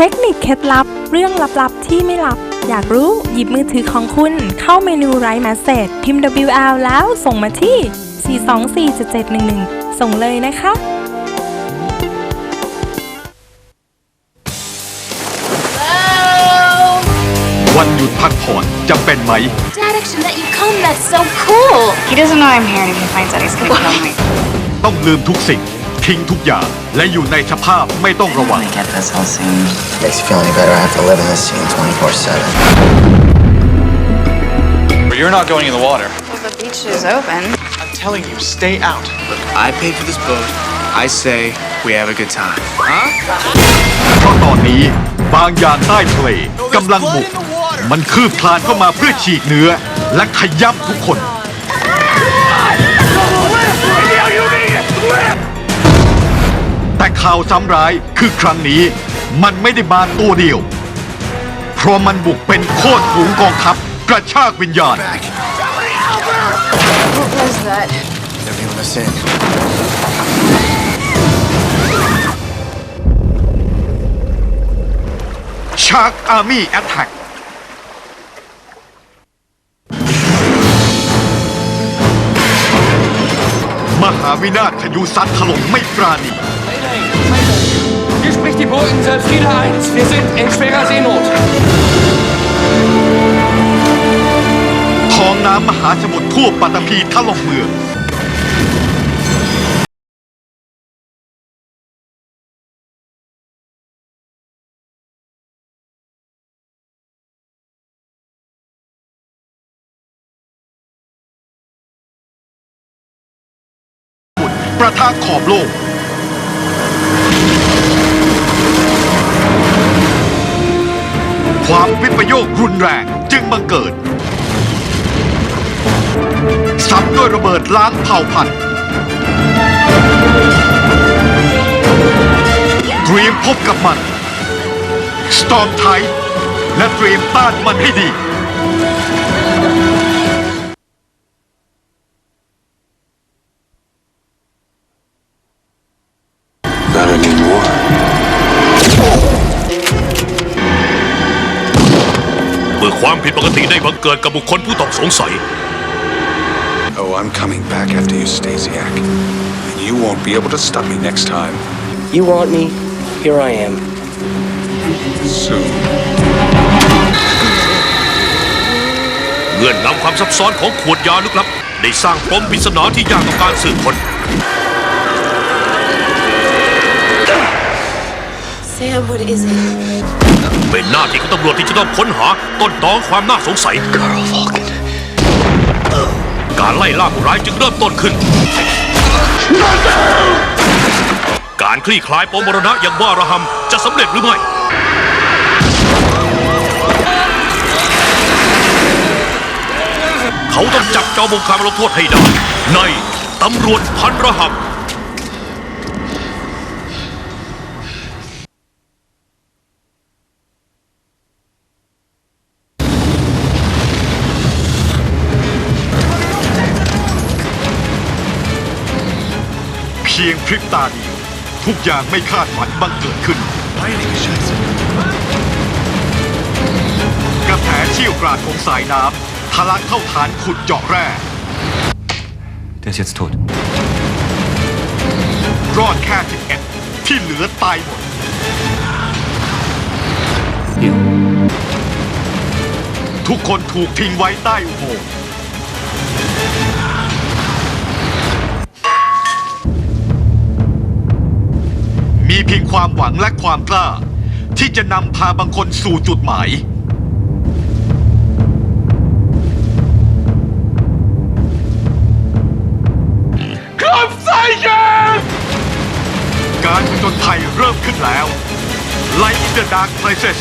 เทคนิคเคล็ดลับ เรื่องลับๆ ที่ไม่ลับ อยากรู้หยิบมือถือของคุณ เข้าเมนูไร e ์ Message พิมพ์ WL แล้วส่งมาที่ 4247711 ส่งเลยนะคะ วันหยุดพักผ่อนจะเป็นไหม Dad actually let you come. That's so cool. He doesn't know I'm here and if he finds out he's gonna kill me. ต้องลืมทุกสิ่ง ทิ้งทุกอย่างและอยู่ในสภาพไม่ต้องระวัง I get this whole scene. Makes you feel any better. I have to live in this scene 24 7. But you're not going in the water. Well, the beach is open. I'm telling you, stay out. Look, I paid for this boat. I say we have a good time. เพราะตอนนี้บางอย่างใต้ทะเลกำลังบุก มันคืบคลานเข้ามาเพื่อฉีกเนื้อ และขย้ำทุกคน ข่าวซ้ำร้ายคือครั้งนี้ มันไม่ได้มาตัวเดียว เพราะมันบุกเป็นโคตรฝูงกองทัพ กระชากวิญญาณ What was that? Everyone is in. ชาร์กอาร์มี่แอตแทกมหาวินาศพายุซัดถล่มไม่ปราณี Hier spricht die Burgensel Frieda 1. Wir sind in schwerer Seenot. ท้องน้ำมหาสมุทรทั่วปัตตภีถล่มเมือง ประทะขอบโลก ความวิปโยครุนแรงจึงบังเกิดซ้ำด้วยระเบิดล้างเผ่าพันธุ์เตรียมพบกับมัน สตอมไทและเตรียมต้านมันให้ดี มื่อความผิดปกติได้บังเกิดกับบุคคลผู้ต้องสงสัย Oh, I'm coming back after you, Stasiak. And you won't be able to stop me next time. You want me? Here I am. Soon. เงื่อนงำความซับซ้อนของขวดยาลึกลับ ได้สร้างปมปริศนาที่ยากต่อการสืบค้น Sam, what is it? เป็นหน้าที่ของตำรวจที่จะต้องค้นหาต้นตอความน่าสงสัย Carl Falcon. การไล่ล่าผู้ร้ายจึงเริ่มต้นขึ้น การคลี่คลายปมมรณะอย่างบ้าระหำจะสำเร็จหรือไม่ เขาต้องจับเจ้าบงคารมาลงโทษให้ได้ในตำรวจพันระหำ พียงพริบตาเดียว ทุกอย่างไม่คาดฝันบังเกิดขึ้น กระแสเชี่ยวกราดของสายน้ำทะลักเข้าฐานขุดเจาะแร่ Der ist jetzt tot. รอดแค่11ที่เหลือตายหมดทุกคนถูกทิ้งไว้ใต้อุโมงค์ เพียงความหวังและความกล้า ที่จะนำพาบางคนสู่จุดหมายการผจญภัยเริ่มขึ้นแล้ว Light in the Dark Places